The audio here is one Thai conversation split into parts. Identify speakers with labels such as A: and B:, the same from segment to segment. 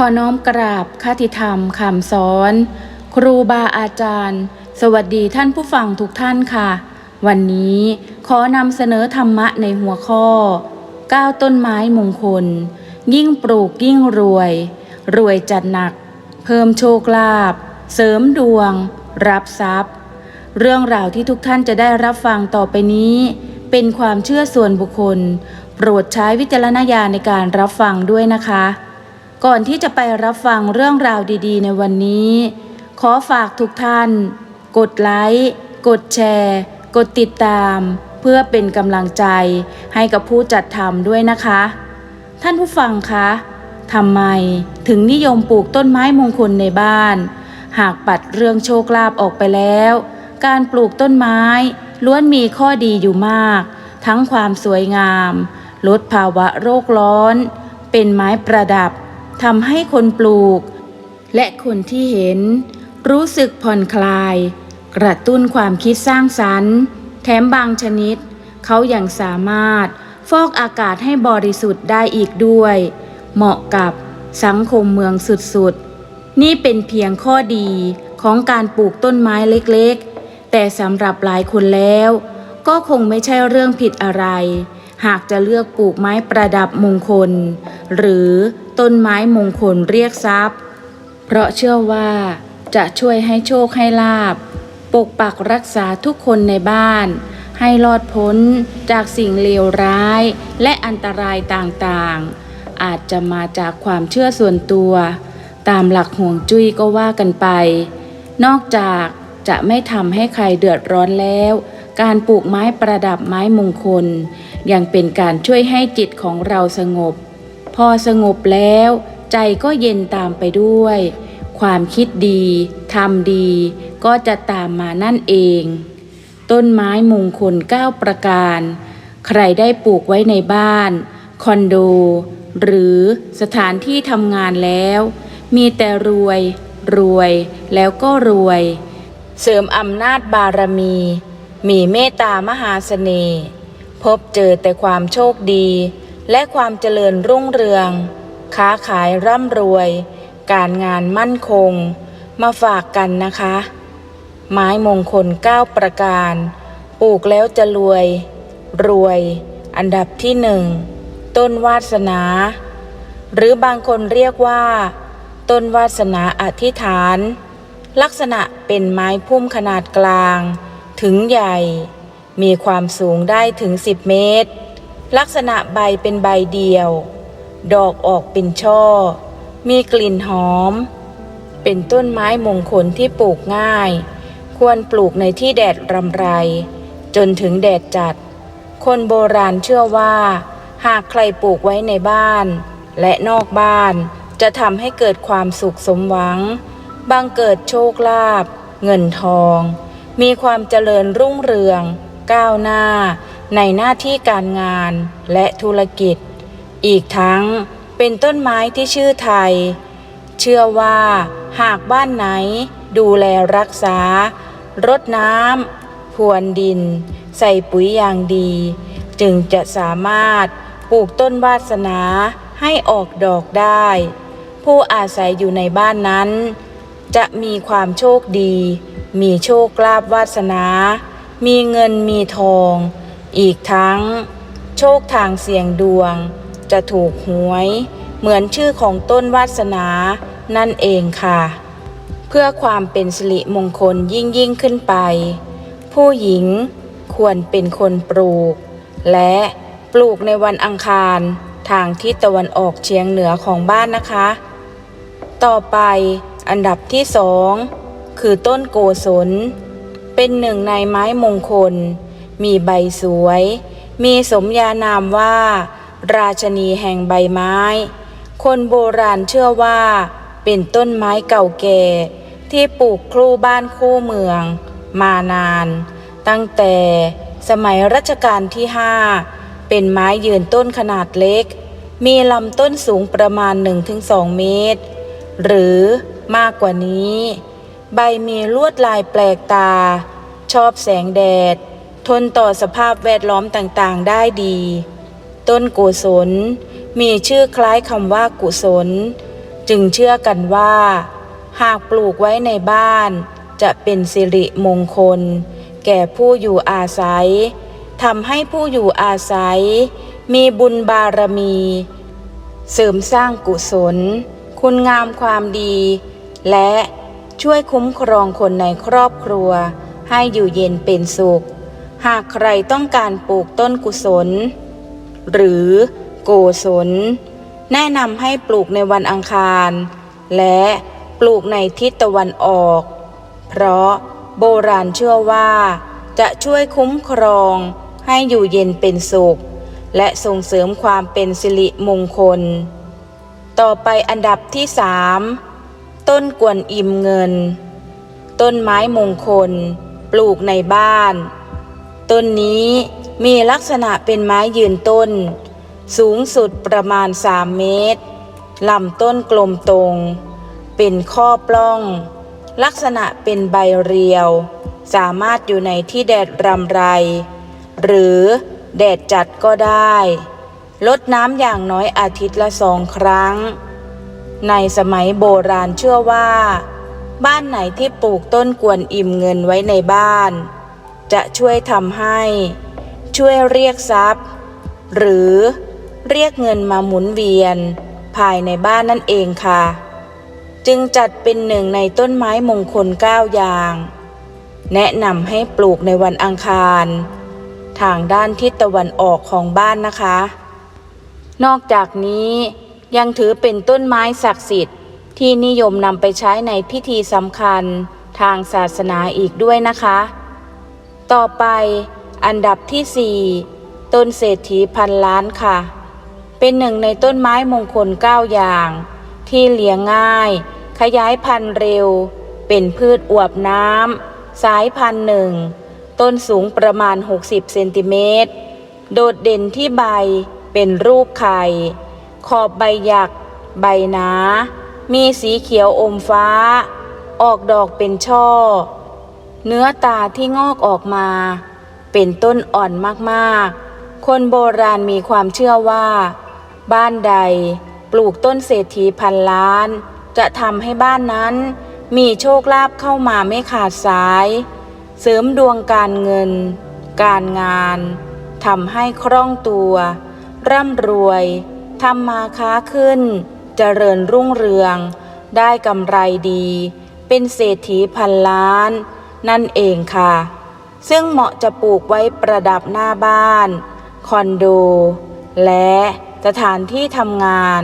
A: ขอน้อมกราบคติธรรมคำสอน ครูบาอาจารย์ สวัสดีท่านผู้ฟังทุกท่านค่ะ วันนี้ขอนำเสนอธรรมะในหัวข้อ9ต้นไม้มงคล ยิ่งปลูกยิ่งรวย รวยจัดหนัก เพิ่มโชคลาภเสริมดวง รับทรัพย์ เรื่องราวที่ทุกท่านจะได้รับฟังต่อไปนี้ เป็นความเชื่อส่วนบุคคล โปรดใช้วิจารณญาณในการรับฟังด้วยนะคะ ก่อนที่จะไปรับฟังเรื่องราวดีๆ ในวันนี้ ขอฝากทุกท่าน กดไลค์ กดแชร์ กดติดตาม เพื่อเป็นกำลังใจให้กับผู้จัดทำด้วยนะคะ ท่านผู้ฟังคะทำไมถึงนิยมปลูกต้นไม้มงคลในบ้าน หากปัดเรื่องโชคลาภออกไปแล้ว การปลูกต้นไม้ล้วนมีข้อดีอยู่มาก ทั้งความสวยงาม ลดภาวะโรคร้อน เป็นไม้ประดับ ทำให้คนปลูก และคนที่เห็น รู้สึกผ่อนคลาย กระตุ้นความคิดสร้างสรรค์ แถมบางชนิด เขายัางสามารถฟอกอากาศให้บริสุทธิ์ได้อีกด้วย เหมาะกับสังคมเมืองสุดๆ นี่เป็นเพียงข้อดีของการปลูกต้นไม้เล็กๆ แต่สำหรับหลายคนแล้ว ก็คงไม่ใช่เรื่องผิดอะไร หากจะเลือกปลูกไม้ประดับมงคล หรือ ต้นไม้มงคลเรียกทรัพย์ เพราะเชื่อว่าจะช่วยให้โชคให้ลาบ ปกปักรักษาทุกคนในบ้าน ให้รอดพ้นจากสิ่งเลวร้ายและอันตรายต่างๆ อาจจะมาจากความเชื่อส่วนตัว ตามหลักห่วงจุ้ยก็ว่ากันไป นอกจากจะไม่ทำให้ใครเดือดร้อนแล้ว การปลูกไม้ประดับไม้มงคล ยังเป็นการช่วยให้จิตของเราสงบ พอสงบแล้ว ใจก็เย็นตามไปด้วย ความคิดดีทำดี ก็จะตามมานั่นเอง ต้นไม้มงคลเก้าประการ ใครได้ปลูกไว้ในบ้าน คอนโด หรือสถานที่ทำงานแล้ว มีแต่รวย รวยแล้วก็รวย เสริมอำนาจบารมี มีเมตตามหาเสน่ห์พบเจอแต่ความโชคดี และความเจริญรุ่งเรือง ค้าขายร่ำรวย การงานมั่นคง มาฝากกันนะคะ ไม้มงคลเก้าประการ ปลูกแล้วจะรวย รวย อันดับที่หนึ่งต้นวาสนา หรือบางคนเรียกว่า ต้นวาสนาอธิษฐาน ลักษณะเป็นไม้พุ่มขนาดกลาง ถึงใหญ่ มีความสูงได้ถึง 10 เมตร ลักษณะ ใบเป็นใบเดียว ดอกออกเป็นช่อ มีกลิ่นหอม เป็นต้นไม้มงคลที่ปลูกง่าย ควรปลูกในที่แดดรำไร จนถึงแดดจัด คนโบราณเชื่อว่า หากใครปลูกไว้ในบ้าน และนอกบ้านจะทำให้เกิดความสุขสมหวัง บังเกิดโชคลาภ เงินทอง มีความเจริญรุ่งเรือง ก้าวหน้า ในหน้าที่การงานและธุรกิจ อีกทั้งเป็นต้นไม้ที่ชื่อไทย เชื่อว่าหากบ้านไหนดูแลรักษา รดน้ำพรวนดิน ใส่ปุ๋ยอย่างดี จึงจะสามารถปลูกต้นวาสนาให้ออกดอกได้ ผู้อาศัยอยู่ในบ้านนั้น จะมีความโชคดี มีโชคลาภวาสนา มีเงินมีทอง อีกทั้ง โชคทางเสี่ยงดวง จะถูกหวย เหมือนชื่อของต้นวาสนานั่นเองค่ะ เพื่อความเป็นสิริมงคลยิ่งยิ่งขึ้นไป ผู้หญิงควรเป็นคนปลูก และปลูกในวันอังคารทางทิศตะวันออกเฉียงเหนือของบ้านนะคะ ต่อไปอันดับที่สองคือต้นโกศล เป็นหนึ่งในไม้มงคล มีใบสวย มีสมญานามว่า ราชนีแห่งใบไม้ คนโบราณเชื่อว่า เป็นต้นไม้เก่าแก่ที่ปลูกครูบ้านคู่เมือง มานาน ตั้งแต่สมัยรัชกาลที่ห้าเป็นไม้ยืนต้นขนาดเล็ก มีลำต้นสูงประมาณ 1-2 เมตร หรือมากกว่านี้ ใบมีลวดลายแปลกตา ชอบแสงแดด ทนต่อสภาพแวดล้อมต่างๆ ได้ดี ต้นกุศล มีชื่อคล้ายคำว่ากุศล จึงเชื่อกันว่า หากปลูกไว้ในบ้าน จะเป็นสิริมงคล แก่ผู้อยู่อาศัยทำให้ผู้อยู่อาศัย มีบุญบารมี เสริมสร้างกุศล คุณงามความดี และช่วยคุ้มครองคนในครอบครัว ให้อยู่เย็นเป็นสุข หากใครต้องการปลูกต้นกุศล หรือโกศล แนะนำให้ปลูกในวันอังคาร และปลูกในทิศตะวันออก เพราะโบราณเชื่อว่า จะช่วยคุ้มครองให้อยู่เย็นเป็นสุข และส่งเสริมความเป็นสิริมงคล ต่อไปอันดับที่สามต้นกวนอิมเงิน ต้นไม้มงคล ปลูกในบ้าน ต้นนี้มีลักษณะเป็นไม้ยืนต้น สูงสุดประมาณ 3 เมตร ลำต้นกลมตรง เป็นข้อปล้อง ลักษณะเป็นใบเรียว สามารถอยู่ในที่แดดรำไร หรือแดดจัดก็ได้ ลดน้ำอย่างน้อยอาทิตย์ละสองครั้ง ในสมัยโบราณเชื่อว่า บ้านไหนที่ปลูกต้นกวนอิ่มเงินไว้ในบ้าน จะช่วยทำให้ ช่วยเรียกทรัพย์ หรือเรียกเงินมาหมุนเวียน ภายในบ้านนั่นเองค่ะ จึงจัดเป็นหนึ่งในต้นไม้มงคลเก้าอย่าง แนะนำให้ปลูกในวันอังคาร ทางด้านทิศตะวันออกของบ้านนะคะ นอกจากนี้ยังถือเป็นต้นไม้ศักดิ์สิทธิ์ที่นิยมนำไปใช้ในพิธีสำคัญทางศาสนาอีกด้วยนะคะ ต่อไปอันดับที่4ต้นเศรษฐีพันล้านค่ะ เป็นหนึ่งในต้นไม้มงคลเก้าอย่าง ที่เลี้ยงง่าย ขยายพันธุ์เร็ว เป็นพืชอวบน้ำสายพันธุ์หนึ่ง ต้นสูงประมาณ 60 เซนติเมตร โดดเด่นที่ใบเป็นรูปไข่ ขอบใบหยัก ใบหนา มีสีเขียวอมฟ้า ออกดอกเป็นช่อ เนื้อตาที่งอกออกมา เป็นต้นอ่อนมากๆ คนโบราณมีความเชื่อว่า บ้านใดปลูกต้นเศรษฐีพันล้าน จะทำให้บ้านนั้น มีโชคลาภเข้ามาไม่ขาดสาย เสริมดวงการเงิน การงานทำให้คล่องตัว ร่ำรวยทำมาค้าขึ้น เจริญรุ่งเรือง ได้กำไรดี เป็นเศรษฐีพันล้าน นั่นเองค่ะ ซึ่งเหมาะจะปลูกไว้ประดับหน้าบ้าน คอนโด และสถานที่ทำงาน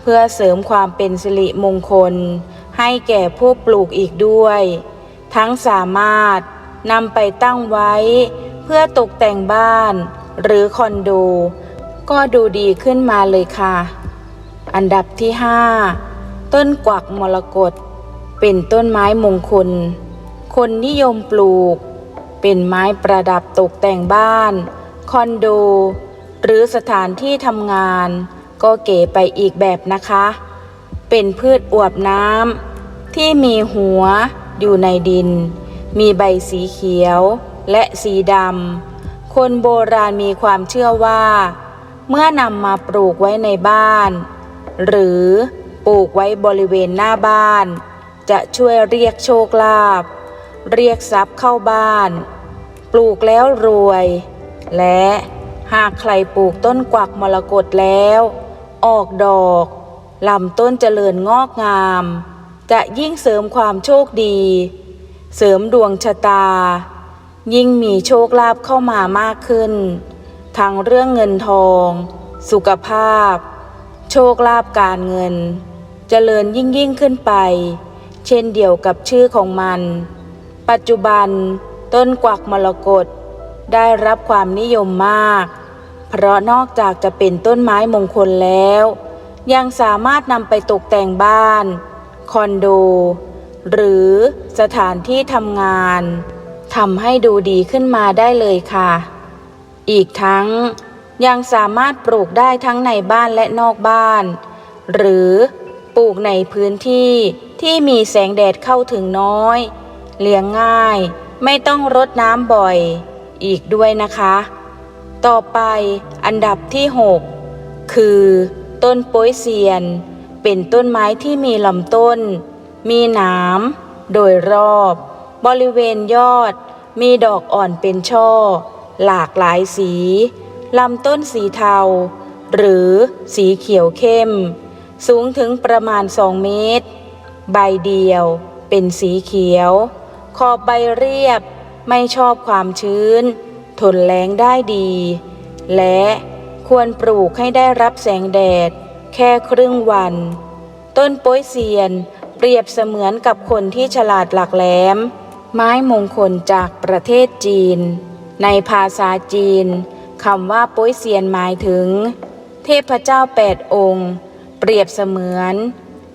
A: เพื่อเสริมความเป็นสิริมงคล ให้แก่ผู้ปลูกอีกด้วย ทั้งสามารถนำไปตั้งไว้ เพื่อตกแต่งบ้าน หรือคอนโด ก็ดูดีขึ้นมาเลยค่ะ อันดับที่ 5 ต้นกวักมรกตเป็นต้นไม้มงคล คนนิยมปลูก เป็นไม้ประดับตกแต่งบ้าน คอนโด หรือสถานที่ทำงาน ก็เก๋ไปอีกแบบนะคะ เป็นพืชอวบน้ำที่มีหัวอยู่ในดิน มีใบสีเขียวและสีดำ คนโบราณมีความเชื่อว่า เมื่อนำมาปลูกไว้ในบ้าน หรือปลูกไว้บริเวณหน้าบ้าน จะช่วยเรียกโชคลาภ เรียกทรัพย์เข้าบ้าน ปลูกแล้วรวย และหากใครปลูกต้นกวักมรกตแล้ว ออกดอกลำต้นเจริญงอกงาม จะยิ่งเสริมความโชคดี เสริมดวงชะตา ยิ่งมีโชคลาภเข้ามามากขึ้น ทั้งเรื่องเงินทอง สุขภาพ โชคลาภการเงิน เจริญยิ่งยิ่งขึ้นไป เช่นเดียวกับชื่อของมัน ปัจจุบันต้นกวักมรกตได้รับความนิยมมาก เพราะนอกจากจะเป็นต้นไม้มงคลแล้ว ยังสามารถนำไปตกแต่งบ้าน คอนโด หรือสถานที่ทำงานทำให้ดูดีขึ้นมาได้เลยค่ะ อีกทั้งยังสามารถปลูกได้ทั้งในบ้านและนอกบ้าน หรือปลูกในพื้นที่ที่มีแสงแดดเข้าถึงน้อย เลี้ยงง่าย ไม่ต้องรดน้ำบ่อย อีกด้วยนะคะ ต่อไปอันดับที่ 6 คือ ต้นโป้ยเซียน เป็นต้นไม้ที่มีลำต้น มีหนามโดยรอบ บริเวณยอด มีดอกอ่อนเป็นช่อ หลากหลายสีลำต้นสีเทา หรือสีเขียวเข้ม สูงถึงประมาณ 2 เมตร ใบเดียวเป็นสีเขียว ขอบใบเรียบไม่ชอบความชื้น ทนแล้งได้ดี และควรปลูกให้ได้รับแสงแดด แค่ครึ่งวัน ต้นป้ยเซียน เปรียบเสมือนกับคนที่ฉลาดหลักแหลม ไม้มงคลจากประเทศจีน ในภาษาจีนคำว่าป้ยเซียนหมายถึง เทพเจ้าแปดองค์ เปรียบเสมือน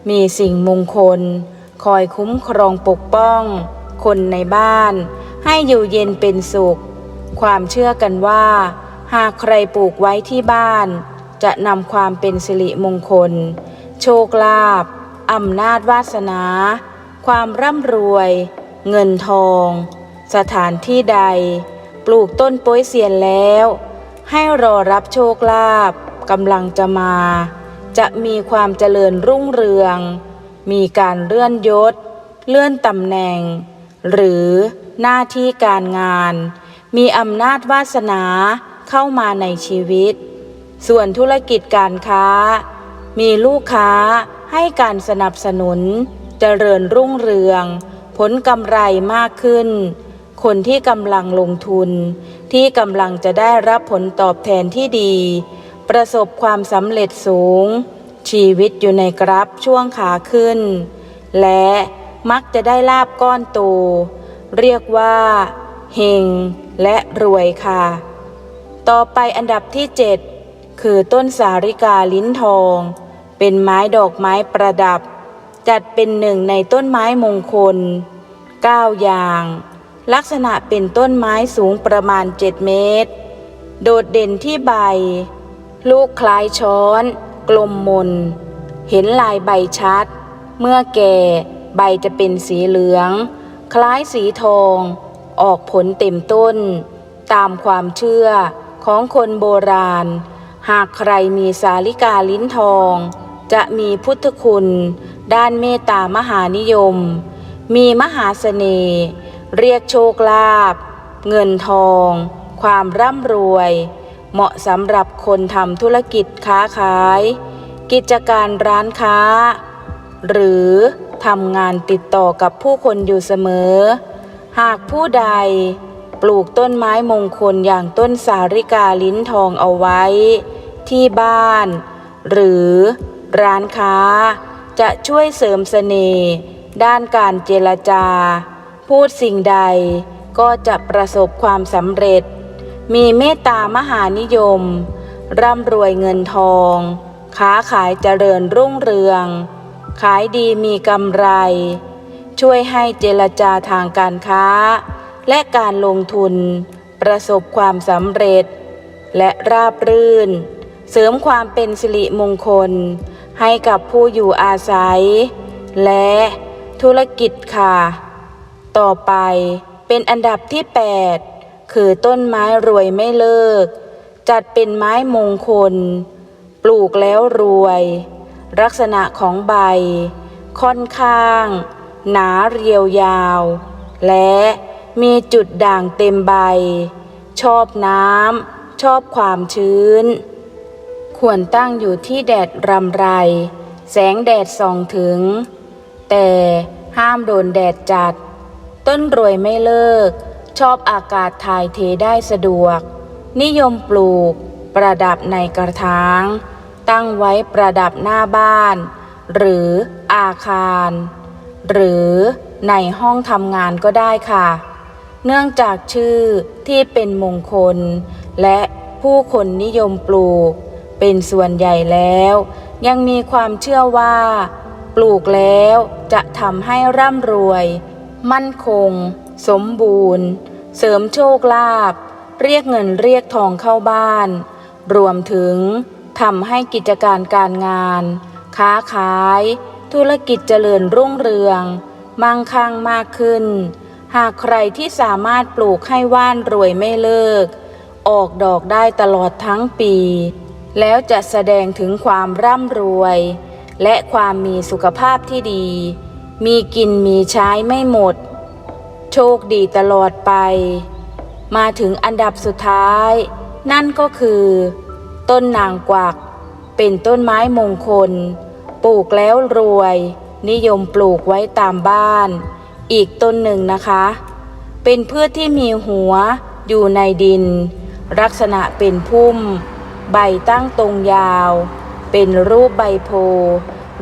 A: มีสิ่งมงคล คอยคุ้มครองปกป้อง คนในบ้าน ให้อยู่เย็นเป็นสุข ความเชื่อกันว่า หากใครปลูกไว้ที่บ้าน จะนำความเป็นสิริมงคล โชคลาภอำนาจวาสนา ความร่ำรวย เงินทอง สถานที่ใด ปลูกต้นโป้ยเซียนแล้ว ให้รอรับโชคลาภกำลังจะมา จะมีความเจริญรุ่งเรือง มีการเลื่อนยศ เลื่อนตำแหน่ง หรือหน้าที่การงาน มีอำนาจวาสนาเข้ามาในชีวิต ส่วนธุรกิจการค้า มีลูกค้าให้การสนับสนุน เจริญรุ่งเรือง ผลกำไรมากขึ้น คนที่กำลังลงทุน ที่กำลังจะได้รับผลตอบแทนที่ดี ประสบความสำเร็จสูง ชีวิตอยู่ในกราฟช่วงขาขึ้น และ มักจะได้ลาบก้อนโต เรียกว่า เฮงและรวยค่ะ ต่อไปอันดับที่ 7 คือต้นสาริกาลิ้นทอง เป็นไม้ดอกไม้ประดับ จัดเป็นหนึ่งในต้นไม้มงคล 9 อย่าง ลักษณะเป็นต้นไม้สูงประมาณ 7 เมตร โดดเด่นที่ใบ ลูกคล้ายช้อน กลมมน เห็นลายใบชัด เมื่อแก่ ใบจะเป็นสีเหลือง คล้ายสีทอง ออกผลเต็มต้น ตามความเชื่อของคนโบราณ หากใครมีสาลิกาลิ้นทอง จะมีพุทธคุณ ด้านเมตตามหานิยม มีมหาเสน่ห์เรียกโชคลาภเงินทอง ความร่ำรวย เหมาะสำหรับคนทำธุรกิจค้าขาย กิจการร้านค้า หรือ ทำงานติดต่อกับผู้คนอยู่เสมอ หากผู้ใด ปลูกต้นไม้มงคลอย่างต้นสาริกาลิ้นทองเอาไว้ ที่บ้าน หรือร้านค้า จะช่วยเสริมเสน่ห์ด้านการเจรจา พูดสิ่งใดก็จะประสบความสำเร็จ มีเมตตามหานิยม ร่ำรวยเงินทอง ค้าขายเจริญรุ่งเรือง ขายดีมีกำไร ช่วยให้เจรจาทางการค้า และการลงทุน ประสบความสำเร็จ และราบรื่น เสริมความเป็นสิริมงคล ให้กับผู้อยู่อาศัย และธุรกิจค่ะ ต่อไปเป็นอันดับที่ 8 คือต้นไม้รวยไม่เลิก จัดเป็นไม้มงคล ปลูกแล้วรวย ลักษณะของใบ ค่อนข้าง หนาเรียวยาว และมีจุดด่างเต็มใบ ชอบน้ำชอบความชื้น ควรตั้งอยู่ที่แดดรำไร แสงแดดส่องถึง แต่ห้ามโดนแดดจัด ต้นรวยไม่เลิก ชอบอากาศถ่ายเทได้สะดวก นิยมปลูกประดับในกระถาง ตั้งไว้ประดับหน้าบ้าน หรืออาคาร หรือในห้องทำงานก็ได้ค่ะ เนื่องจากชื่อที่เป็นมงคล และผู้คนนิยมปลูก เป็นส่วนใหญ่แล้ว ยังมีความเชื่อว่า ปลูกแล้วจะทำให้ร่ำรวย มั่นคง สมบูรณ์ เสริมโชคลาภเรียกเงินเรียกทองเข้าบ้าน รวมถึง ทำให้กิจการการงาน ค้าขาย ธุรกิจเจริญรุ่งเรือง มั่งคั่งมากขึ้น หากใครที่สามารถปลูกให้ว่านรวยไม่เลิก ออกดอกได้ตลอดทั้งปี แล้วจะแสดงถึงความร่ำรวย และความมีสุขภาพที่ดี มีกินมีใช้ไม่หมด โชคดีตลอดไป มาถึงอันดับสุดท้าย นั่นก็คือ ต้นนางกวัก เป็นต้นไม้มงคล ปลูกแล้วรวย นิยมปลูกไว้ตามบ้าน อีกต้นหนึ่งนะคะ เป็นพืชที่มีหัวอยู่ในดิน ลักษณะเป็นพุ่ม ใบตั้งตรงยาว เป็นรูปใบโพ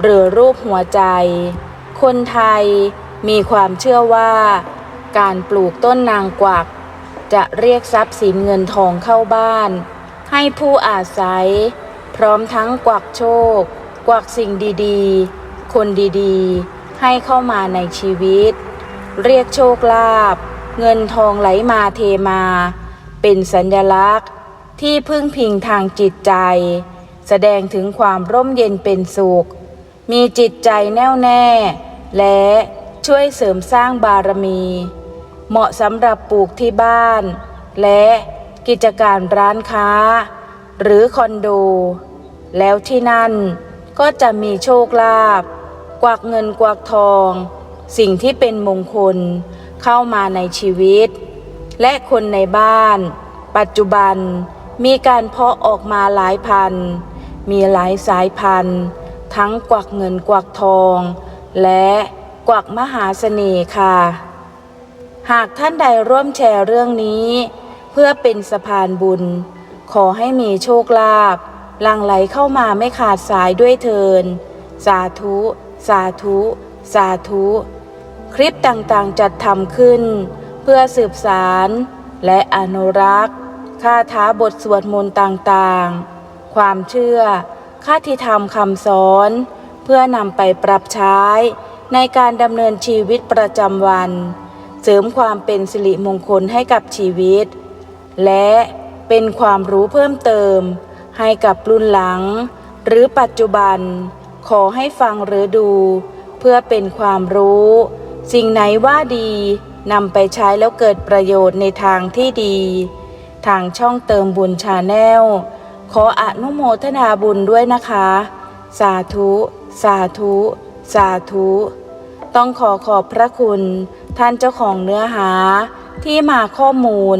A: หรือรูปหัวใจ คนไทยมีความเชื่อว่า การปลูกต้นนางกวัก จะเรียกทรัพย์สินเงินทองเข้าบ้าน ให้ผู้อาศัย พร้อมทั้งกวักโชค กวักสิ่งดีๆ คนดีๆ ให้เข้ามาในชีวิต เรียกโชคลาภเงินทองไหลมาเทมา เป็นสัญลักษณ์ที่พึ่งพิงทางจิตใจ แสดงถึงความร่มเย็นเป็นสุข มีจิตใจแน่วแน่ และช่วยเสริมสร้างบารมี เหมาะสำหรับปลูกที่บ้าน และ กิจการร้านค้า หรือคอนโด แล้วที่นั่นก็จะมีโชคลาภกวักเงินกวักทอง สิ่งที่เป็นมงคลเข้ามาในชีวิต และคนในบ้าน ปัจจุบันมีการเพาะออกมาหลายพัน มีหลายสายพันธุ์ ทั้งกวักเงินกวักทอง และกวักมหาเสน่ห์ค่ะ หากท่านใดร่วมแชร์เรื่องนี้ เพื่อเป็นสะพานบุญ ขอให้มีโชคลาภลังไหลเข้ามาไม่ขาดสายด้วยเทิน สาธุ สาธุ สาธุ คลิปต่างๆจัดทำขึ้น เพื่อสืบสารและอนุรักษ์คาถาบทสวดมนต์ต่างๆ ความเชื่อค่าที่ทำคำสอน เพื่อนำไปปรับใช้ในการดำเนินชีวิตประจำวัน เสริมความเป็นสิริมงคลให้กับชีวิต และเป็นความรู้เพิ่มเติม ให้กับรุ่นหลัง หรือปัจจุบัน ขอให้ฟังหรือดู เพื่อเป็นความรู้ สิ่งไหนว่าดีนำไปใช้แล้วเกิดประโยชน์ในทางที่ดี ทางช่องเติมบุญชาแนล ขออนุโมทนาบุญด้วยนะคะ สาธุ สาธุ สาธุ ต้องขอขอบพระคุณ ท่านเจ้าของเนื้อหาที่มาข้อมูล